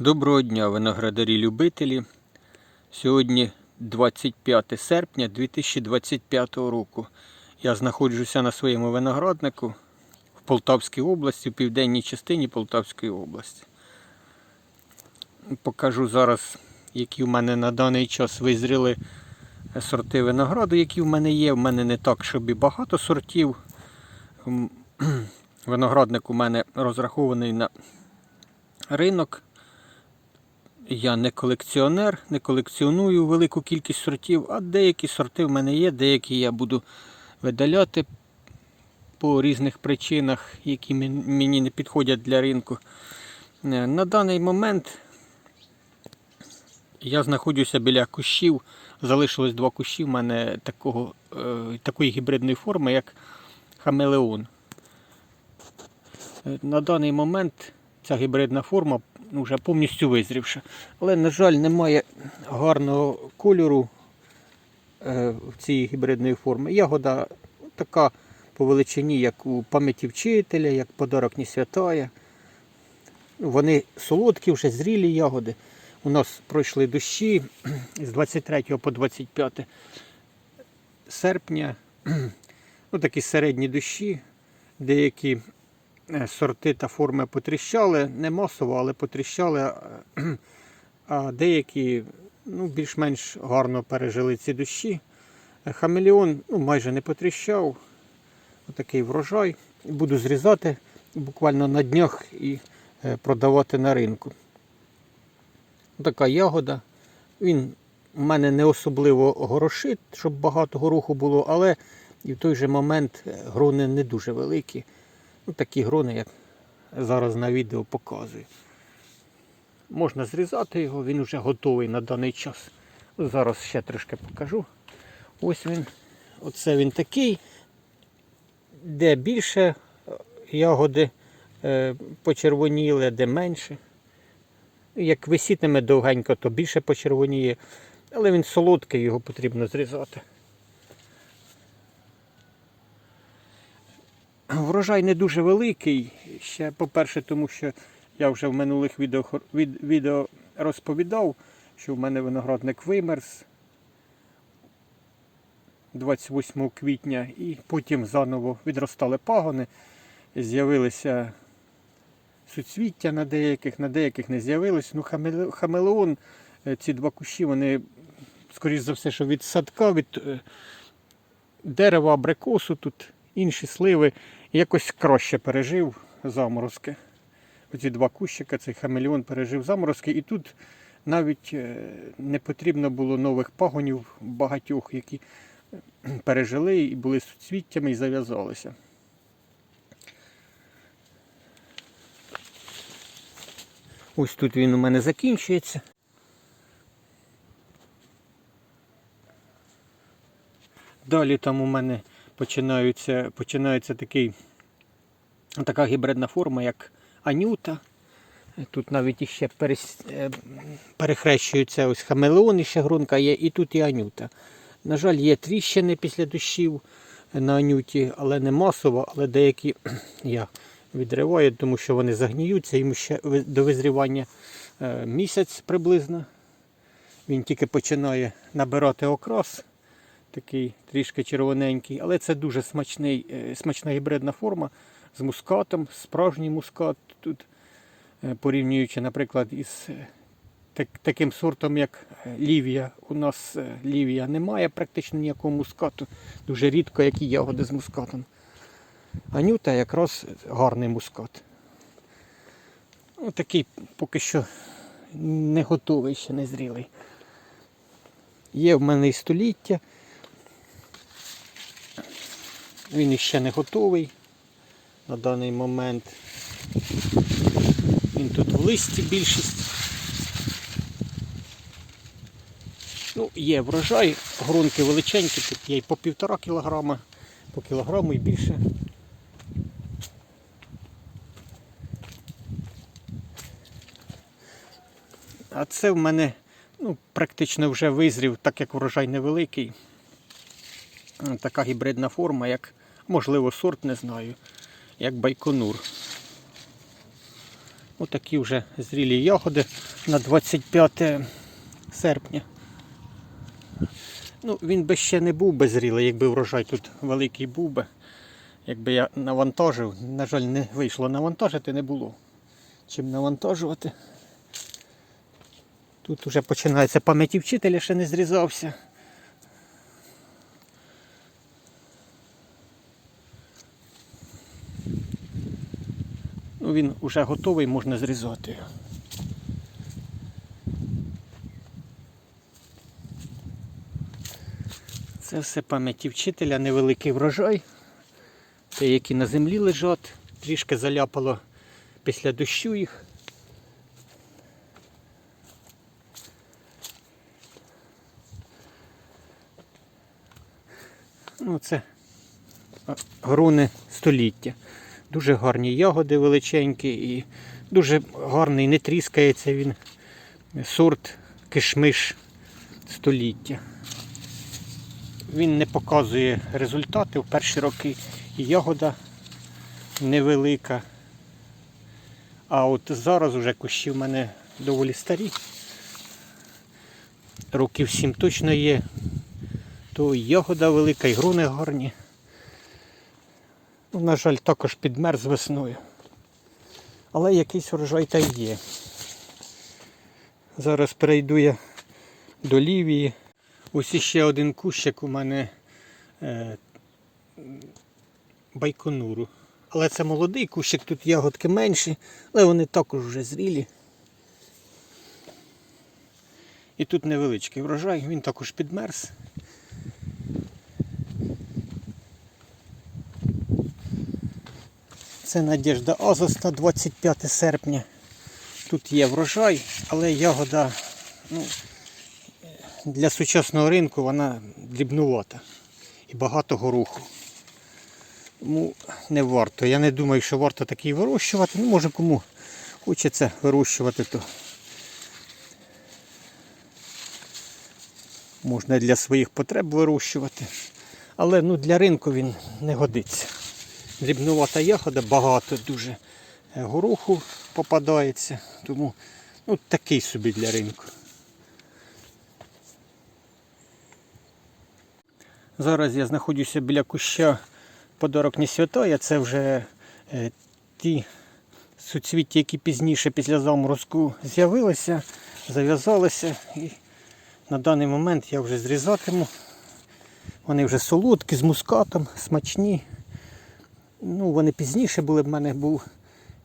Доброго дня, виноградарі-любителі. Сьогодні 25 серпня 2025 року. Я знаходжуся на своєму винограднику в Полтавській області, в південній частині Полтавської області. Покажу зараз, які в мене на даний час визріли сорти винограду, які в мене є. В мене не так, щоб і багато сортів. Виноградник у мене розрахований на ринок. Я не колекціонер, не колекціоную велику кількість сортів, а деякі сорти в мене є, деякі я буду видаляти по різних причинах, які мені не підходять для ринку. Е, На даний момент я знаходжуся біля кущів. Залишилось два кущі в мене такого, е, такої гібридної форми, як хамелеон. Е, На даний момент ця гібридна форма вже повністю визрівша. Але, на жаль, немає гарного кольору е, в цієї гібридної форми. Ягода така по величині, як у пам'яті вчителя, як подарок не святая. Вони солодкі, вже зрілі ягоди. У нас пройшли дощі з 23 по 25 серпня. Ну, такі середні дощі, деякі сорти та форми потріщали, не масово, але потріщали, а- деякі ну, більш-менш гарно пережили ці дощі. Е, Хамелеон ну, майже не потріщав. Отакий врожай. Буду зрізати буквально на днях і е, продавати на ринку. Така ягода. Він у мене не особливо горошить, щоб багато гороху було, але і в той же момент е, грони не дуже великі. Ну, такі грони, як зараз на відео показую. Можна зрізати його, він вже готовий на даний час. Зараз ще трошки покажу. Ось він. Оце він такий, де більше ягоди е, почервоніли, де менше. Як висітиме довгенько, то більше почервоніє. Але він солодкий, його потрібно зрізати. Врожай не дуже великий. Ще, по-перше, тому що я вже в минулих відео, від, відео розповідав, що в мене виноградник вимерз 28 квітня, і потім заново відростали пагони, з'явилися суцвіття на деяких, на деяких не з'явилось. Ну, хамелеон, е, ці два кущі, вони, скоріш за все, що від садка, від е, дерева абрикосу, тут інші сливи, якось краще пережив заморозки. Оці два кущика, цей хамелеон пережив заморозки, і тут навіть е, не потрібно було нових пагонів багатьох, які е, пережили і були суцвіттями і зав'язалися. Ось тут він у мене закінчується. Далі там у мене починаються, починається такий, така гібридна форма, як анюта. Тут навіть іще е, перехрещуються ось хамелеон, ще грунка є, і тут і анюта. На жаль, є тріщини після дощів на анюті, але не масово, але деякі я відриваю, тому що вони загніються, йому ще до визрівання е, місяць приблизно. Він тільки починає набирати окрас, такий трішки червоненький, але це дуже смачний, е, смачна гібридна форма з мускатом, справжній мускат тут, е, порівнюючи, наприклад, із е, так, таким сортом, як лівія. У нас лівія немає практично ніякого мускату. Дуже рідко які ягоди з мускатом. Анюта якраз гарний мускат. Такий поки що не готовий, ще не зрілий. Є в мене і століття. Він іще не готовий на даний момент. Він тут в листі більшість. Ну, є врожай, грунки величенькі, тут є і по півтора кілограма, по кілограму і більше. А це в мене ну, практично вже визрів, так як врожай невеликий. Така гібридна форма, як, можливо, сорт не знаю, як байконур. Отакі вже зрілі ягоди на 25 серпня. Ну, він би ще не був би зрілий, якби врожай тут великий був би. Якби я навантажив, на жаль, не вийшло навантажити, не було. Чим навантажувати. Тут вже починається пам'яті вчителя, ще не зрізався. Ну, він вже готовий, можна зрізати. Це все пам'яті вчителя, невеликий врожай. Те, які на землі лежать, трішки заляпало після дощу їх. Ну, це а, грони століття. Дуже гарні ягоди величенькі і дуже гарний, не тріскається він. Сорт кишмиш століття. Він не показує результати в перші роки. Ягода невелика. А от зараз уже кущі в мене доволі старі. Років 7 точно є. То ягода велика, і груни гарні. Ну, на жаль, також підмерз весною. Але якийсь врожай та є. Зараз перейду я до Лівії. Ось іще один кущик у мене е, байконуру. Але це молодий кущик, тут ягодки менші, але вони також вже зрілі. І тут невеличкий врожай, він також підмерз. Це Надежда Азоста 25 серпня. Тут є врожай, але ягода ну, для сучасного ринку вона дрібнувата і багато горуху. Тому не варто. Я не думаю, що варто такий вирощувати. Ну, може кому хочеться вирощувати, то можна для своїх потреб вирощувати. Але ну, для ринку він не годиться. Дрібнувата ягода, багато дуже е, гороху попадається. Тому ну, такий собі для ринку. Зараз я знаходжуся біля куща подарок не святая. Це вже е, ті суцвіття, які пізніше після заморозку з'явилися, зав'язалися. І на даний момент я вже зрізатиму. Вони вже солодкі, з мускатом, смачні. Ну, вони пізніше були, в мене був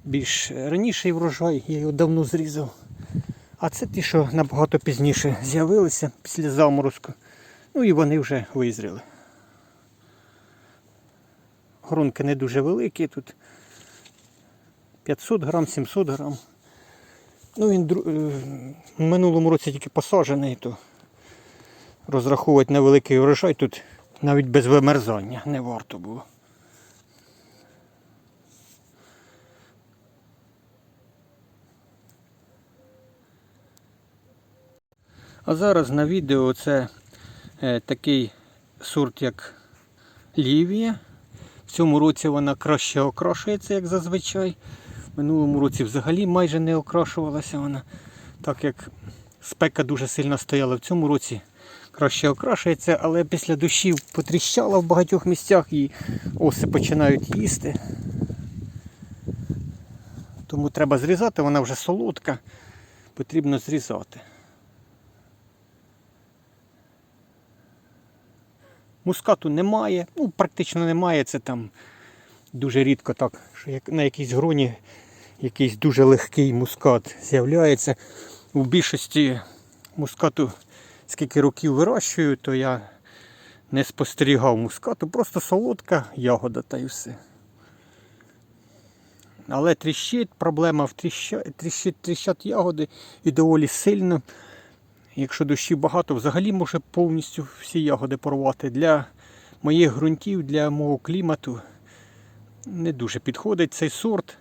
більш раніший врожай, я його давно зрізав. А це ті, що набагато пізніше з'явилися після заморозку. Ну і вони вже визріли. Грунки не дуже великі, тут 500 грам, 700 грам. Ну він е, в минулому році тільки посаджений, то розраховувати на великий врожай тут навіть без вимерзання не варто було. А зараз на відео це е, такий сорт, як Лівія. В цьому році вона краще окрашується, як зазвичай. В минулому році взагалі майже не окрашувалася вона, так як спека дуже сильно стояла. В цьому році краще окрашується, але після дощів потріщала в багатьох місцях і оси починають їсти. Тому треба зрізати, вона вже солодка, потрібно зрізати. Мускату немає, ну практично немає, це там дуже рідко так, що як на якійсь гроні якийсь дуже легкий мускат з'являється. У більшості мускату, скільки років вирощую, то я не спостерігав мускату, просто солодка ягода та й все. Але тріщить, проблема в тріща, тріщить, тріщать ягоди і доволі сильно. Якщо дощів багато, взагалі може повністю всі ягоди порвати. Для моїх ґрунтів, для мого клімату не дуже підходить цей сорт.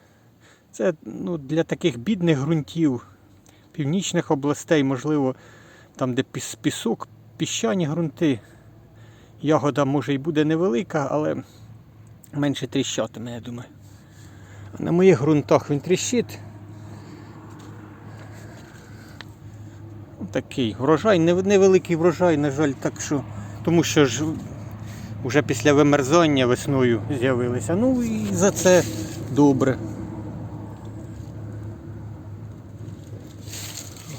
Це ну, для таких бідних ґрунтів, північних областей, можливо, там, де пісок, піщані ґрунти. Ягода може і буде невелика, але менше тріщатиме, я думаю. На моїх ґрунтах він тріщить. Такий врожай, невеликий врожай, на жаль, так що. Тому що ж вже після вимерзання весною з'явилися. Ну і за це добре.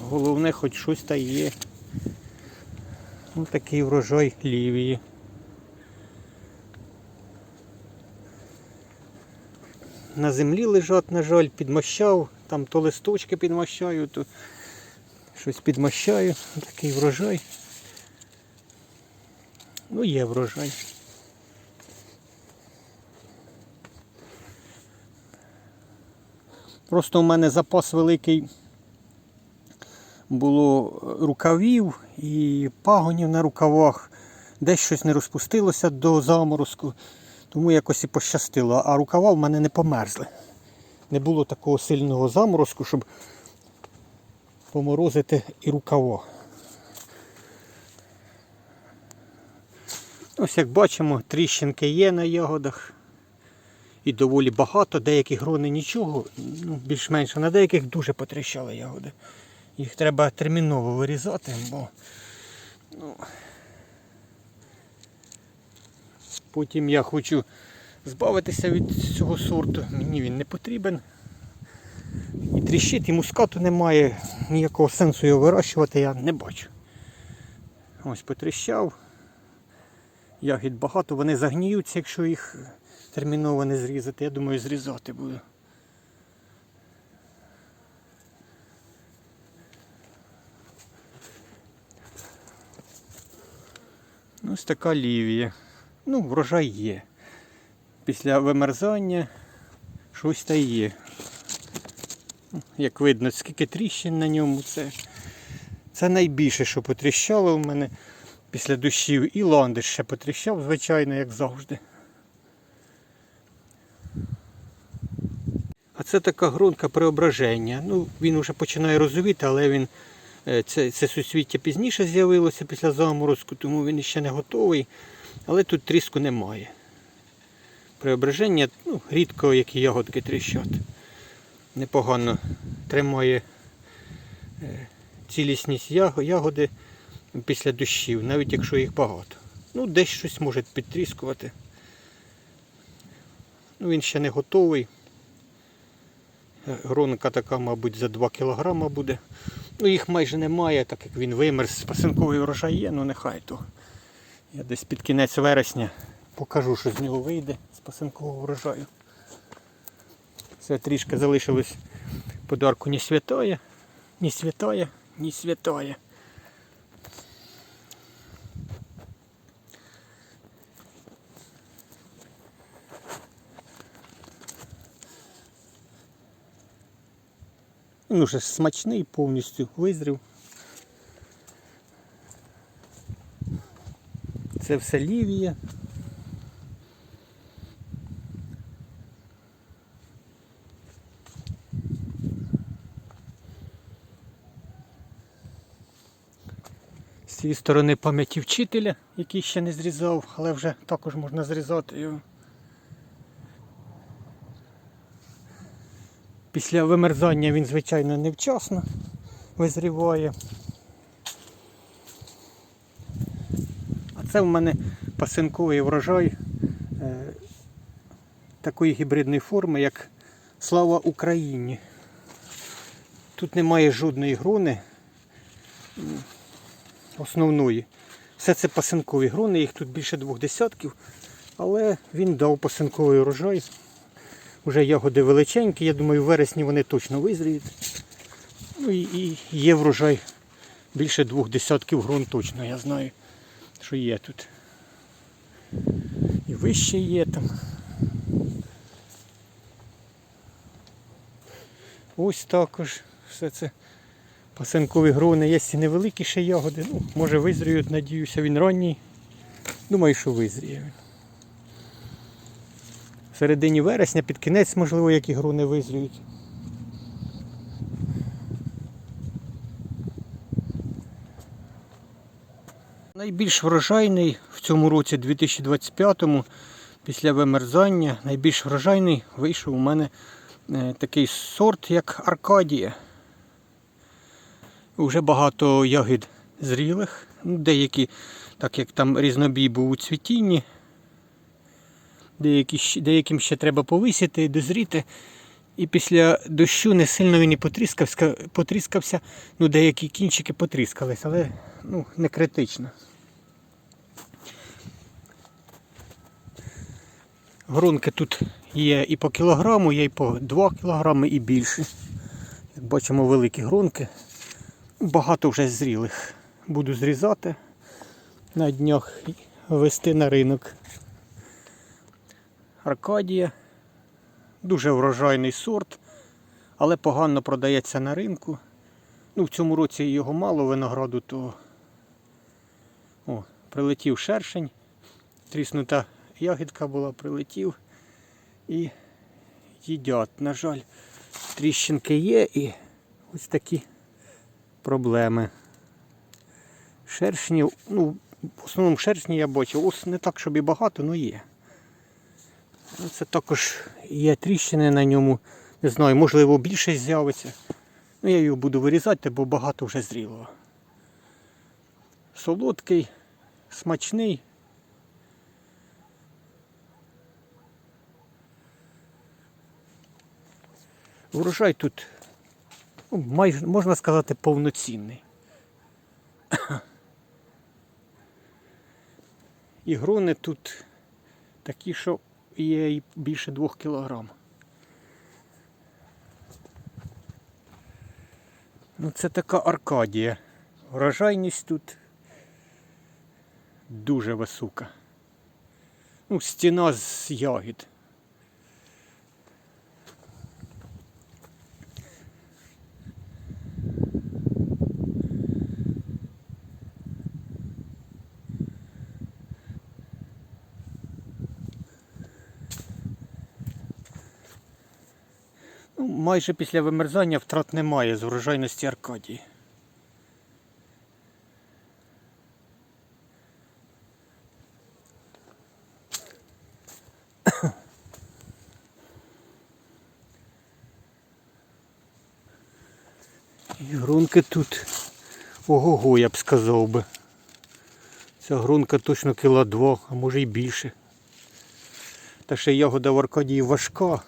Головне, хоч щось та є. Ну, такий врожай лівії. На землі лежать, на жаль, підмощав, там то листочки підмощаю, то щось підмощаю. Такий врожай. Ну, є врожай. Просто у мене запас великий було рукавів і пагонів на рукавах. Десь щось не розпустилося до заморозку, тому якось і пощастило. А рукава в мене не померзли. Не було такого сильного заморозку, щоб поморозити і рукава. Ось як бачимо, тріщинки є на ягодах. І доволі багато, деякі грони нічого, ну, більш-менш, на деяких дуже потріщали ягоди. Їх треба терміново вирізати, бо ну, потім я хочу збавитися від цього сорту. Мені він не потрібен. Тріщить, і мускату немає, ніякого сенсу його вирощувати я не бачу. Ось потріщав. Ягід багато, вони загніються, якщо їх терміново не зрізати. Я думаю, зрізати буду. Ось така лівія. Ну, врожай є. Після вимерзання щось та є. Як видно, скільки тріщин на ньому, це, це найбільше, що потріщало в мене після дощів. І ландиш ще потріщав, звичайно, як завжди. А це така грунка преображення. Ну, він вже починає розовіти, але він е, це, це суцвіття пізніше з'явилося після заморозку, тому він ще не готовий. Але тут тріску немає. Преображення, ну, рідко які ягодки тріщать. Непогано тримає е, цілісність ягоди після дощів, навіть якщо їх багато. Ну, десь щось може підтріскувати. Ну, він ще не готовий. Гронка така, мабуть, за 2 кг буде. Ну, їх майже немає, так як він вимерз. Пасинковий врожай є, ну нехай то. Я десь під кінець вересня покажу, що з нього вийде з пасинкового врожаю. Це трішки залишилось подарку ні святая, ні святая, ні святая. Він уже смачний, повністю визрів. Це все лівія. Цієї сторони пам'яті вчителя, який ще не зрізав, але вже також можна зрізати його. Після вимерзання він, звичайно, невчасно визріває. А це в мене пасинковий врожай е, такої гібридної форми, як Слава Україні. Тут немає жодної грони м, основної. Все це пасинкові грони, їх тут більше двох десятків, але він дав пасинковий врожай. Уже ягоди величенькі, я думаю, в вересні вони точно визріють. Ну і, і є врожай більше двох десятків грон точно, я знаю, що є тут. І вище є там. Ось також все це пасинкові грони. Є і невеликі ще ягоди. Ну, може визріють, надіюся, він ранній. Думаю, що визріє він. В середині вересня, під кінець, можливо, які грони визріють. Найбільш врожайний в цьому році, 2025-му, після вимерзання, найбільш врожайний вийшов у мене е, такий сорт, як Аркадія. Вже багато ягід зрілих. Ну, деякі, так як там різнобій був у цвітінні, деякі, деяким ще треба повисіти, і дозріти. І після дощу не сильно він і потріскався, потріскався. Ну, деякі кінчики потріскались, але ну, не критично. Грунки тут є і по кілограму, є і по 2 кілограми і більше. Як бачимо, великі грунки. Багато вже зрілих. Буду зрізати на днях вести на ринок. Аркадія. Дуже врожайний сорт, але погано продається на ринку. Ну, в цьому році його мало винограду, то О, прилетів шершень, тріснута ягідка була, прилетів і їдять. На жаль, тріщинки є і ось такі проблеми. Шершні, ну, в основному шершні я бачу, ось не так, щоб і багато, але є. Ну, Це також є тріщини на ньому. Не знаю, можливо більше з'явиться. Ну, я його буду вирізати, бо багато вже зрілого. Солодкий, смачний. Урожай тут, майже, можна сказати, повноцінний. І грони тут такі, що є більше двох кілограм. Ну, це така Аркадія. Врожайність тут дуже висока. Ну, стіна з ягід. Ну, майже після вимерзання втрат немає з врожайності Аркадії. І грунки тут ого-го, я б сказав би. Ця грунка точно кіла два, а може й більше. Та ще ягода в Аркадії важка.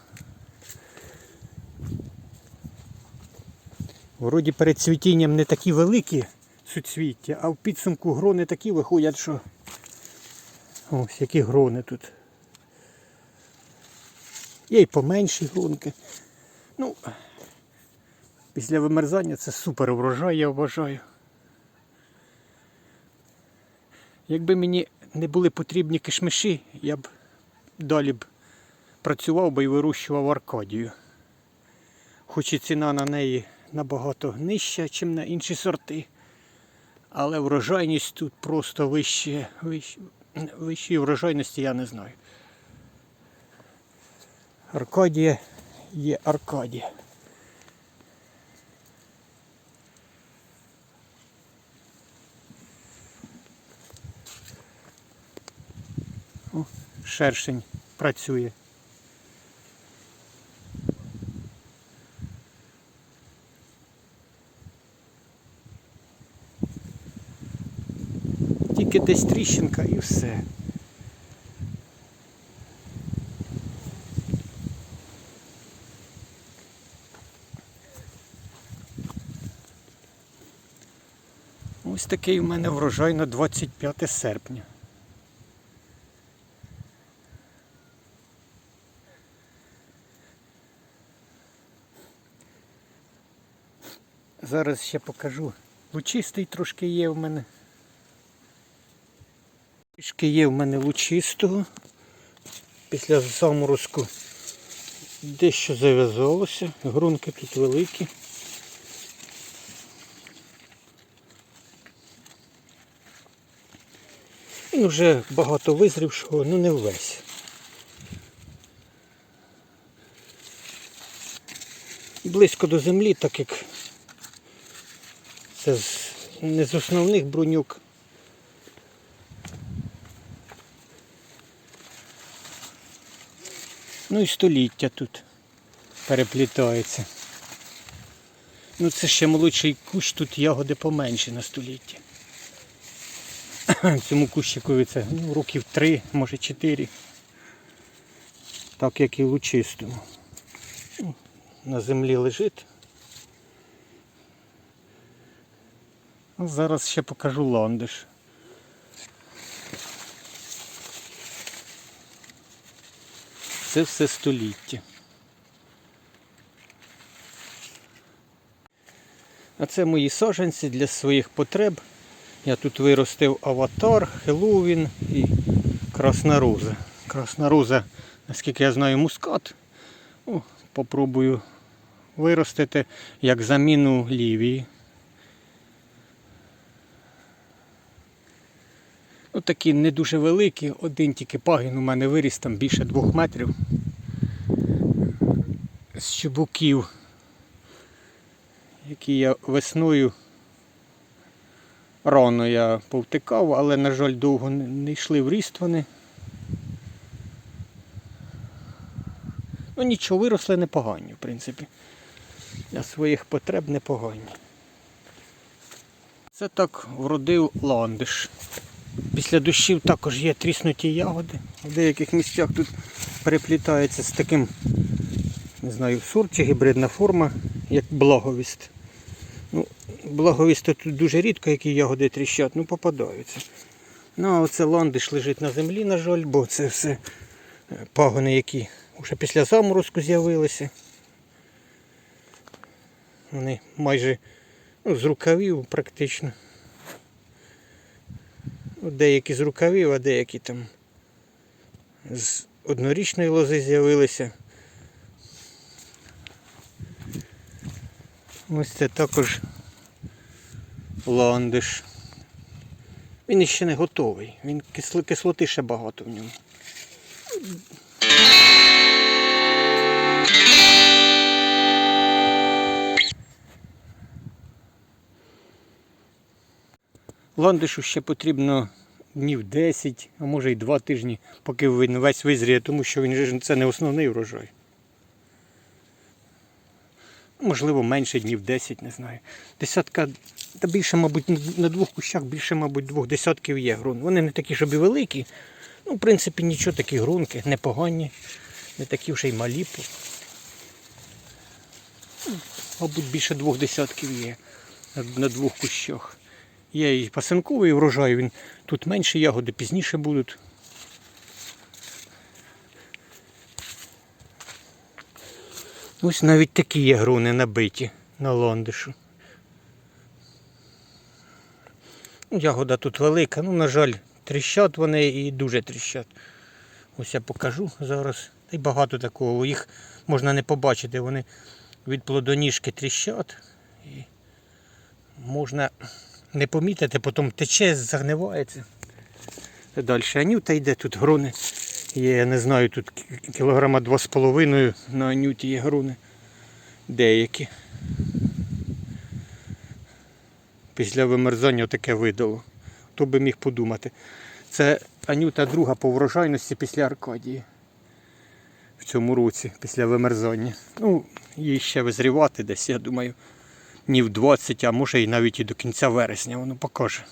Вроді перед цвітінням не такі великі суцвіття, а в підсумку грони такі виходять, що ось які грони тут. Є й поменші гронки. Ну, після вимерзання це супер врожай, я вважаю. Якби мені не були потрібні кишмиші, я б далі б працював би і вирощував Аркадію. Хоч і ціна на неї набагато нижча, ніж на інші сорти. Але врожайність тут просто вище, вище, врожайності я не знаю. Аркадія є Аркадія. О, шершень працює. Тільки десь тріщинка і все. Ось такий у мене врожай на 25 серпня. Зараз ще покажу. Лучистий трошки є в мене. Трішки є в мене лучистого. Після заморозку дещо зав'язалося. Грунки тут великі. Він вже багато визрівшого, ну не весь. Близько до землі, так як це не з основних бруньок. Ну і століття тут переплітається. Ну це ще молодший кущ, тут ягоди поменше на столітті. Цьому кущикові це ну, років три, може чотири. Так як і лучистому. Ну, На землі лежить. Зараз ще покажу ландиш. Це все століття. А це мої саджанці для своїх потреб. Я тут виростив аватар, Хеллоуін і Красна Роза. Красна Роза, наскільки я знаю, мускат. О, попробую виростити як заміну лівії. Ну, такі не дуже великі, один тільки пагін у мене виріс там більше двох метрів. З чубуків, які я весною рано я повтикав, але, на жаль, довго не йшли в ріст вони. Ну нічого, виросли непогані, в принципі. Для своїх потреб непогані. Це так вродив ландиш. Після дощів також є тріснуті ягоди. В деяких місцях тут переплітається з таким, не знаю, сорт чи гібридна форма, як благовіст. Ну, благовіст тут дуже рідко, які ягоди тріщать, ну попадаються. Ну а оце ландиш лежить на землі, на жаль, бо це все е, пагони, які вже після заморозку з'явилися. Вони майже ну, з рукавів практично. Деякі з рукавів, а деякі там з однорічної лози з'явилися. Ось це також ландиш. Він іще не готовий. Він кислоти ще багато в ньому. Ландишу ще потрібно днів 10, а може й 2 тижні, поки він весь визріє, тому що він це не основний врожай. Можливо, менше днів 10, не знаю. Десятка, та більше, мабуть, на двох кущах більше, мабуть, двох десятків є грун. Вони не такі, щоб і великі. Ну, в принципі, нічого такі грунки, непогані, не такі вже й малі. Мабуть, більше двох десятків є на двох кущах. Є і пасинковий врожай, він тут менше ягоди, пізніше будуть. Ось навіть такі є груни набиті на ландишу. Ну, Ягода тут велика, ну, на жаль, тріщать вони і дуже тріщать. Ось я покажу зараз. Й багато такого. Їх можна не побачити, вони від плодоніжки тріщать. І можна не помітити, потім тече, загнивається. Далі анюта йде, тут груни. Є, я не знаю, тут кілограма два з половиною на анюті є груни. Деякі. Після вимерзання таке видало. Хто би міг подумати. Це анюта друга по врожайності після Аркадії. В цьому році, після вимерзання. Ну, їй ще визрівати десь, я думаю, днів 20, а може і навіть і до кінця вересня воно покаже.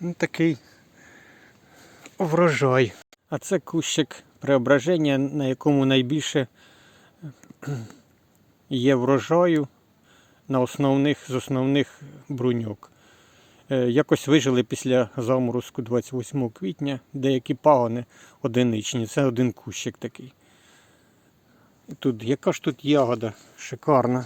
Ну, такий врожай. А це кущик преображення, на якому найбільше є врожаю на основних, з основних бруньок. Е, Якось вижили після заморозку 28 квітня деякі пагони одиничні. Це один кущик такий. Тут, яка ж тут ягода шикарна.